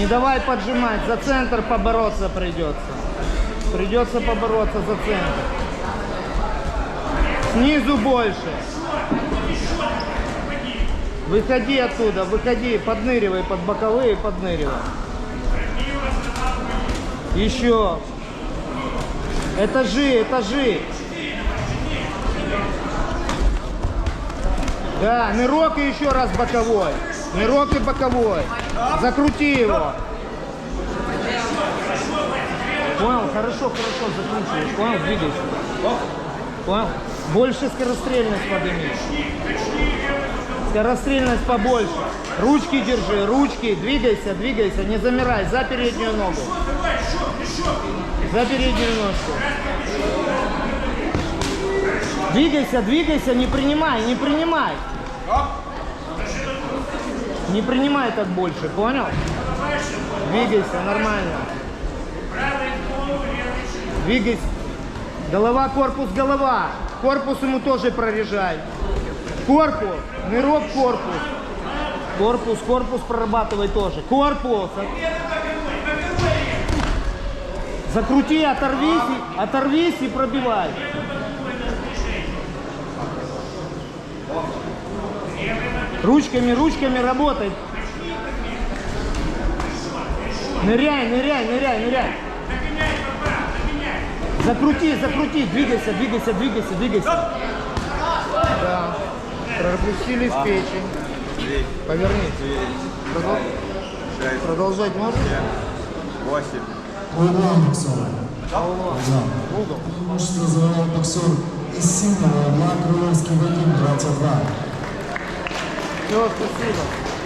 Не давай поджимать, за центр побороться придется. Придется побороться за центр. Снизу больше. Выходи оттуда, выходи, подныривай под боковые, подныривай. Еще. Этажи, этажи. Да, нырок и еще раз боковой. Нырок и боковой. Закрути его. Понял? Хорошо, хорошо, закручиваешь. Понял? Двигайся. Понял? Больше скорострельность подними. Скорострельность побольше. Ручки держи, ручки. Двигайся, двигайся. Не замирай. За переднюю ногу. За переднюю ножку. Двигайся, двигайся, не принимай, не принимай. Не принимай так больше, понял? Двигайся, нормально. Двигайся. Голова, корпус, голова. Корпус ему тоже прорежай. Корпус, нырок, корпус. Корпус, корпус прорабатывай тоже. Корпус. Закрути, оторвись, оторвись и пробивай. Ручками, ручками работай. Ныряй, ныряй, ныряй, ныряй. Закрути, закрути, двигайся, двигайся, двигайся, двигайся. Да. Пропустили в печень. Повернись. Продол- Продолжать можно? Восемь. Молодой боксер. Да. Угол. Мужество завоевал боксер из Символа Макровский Вадим, братья 2. Все, спасибо.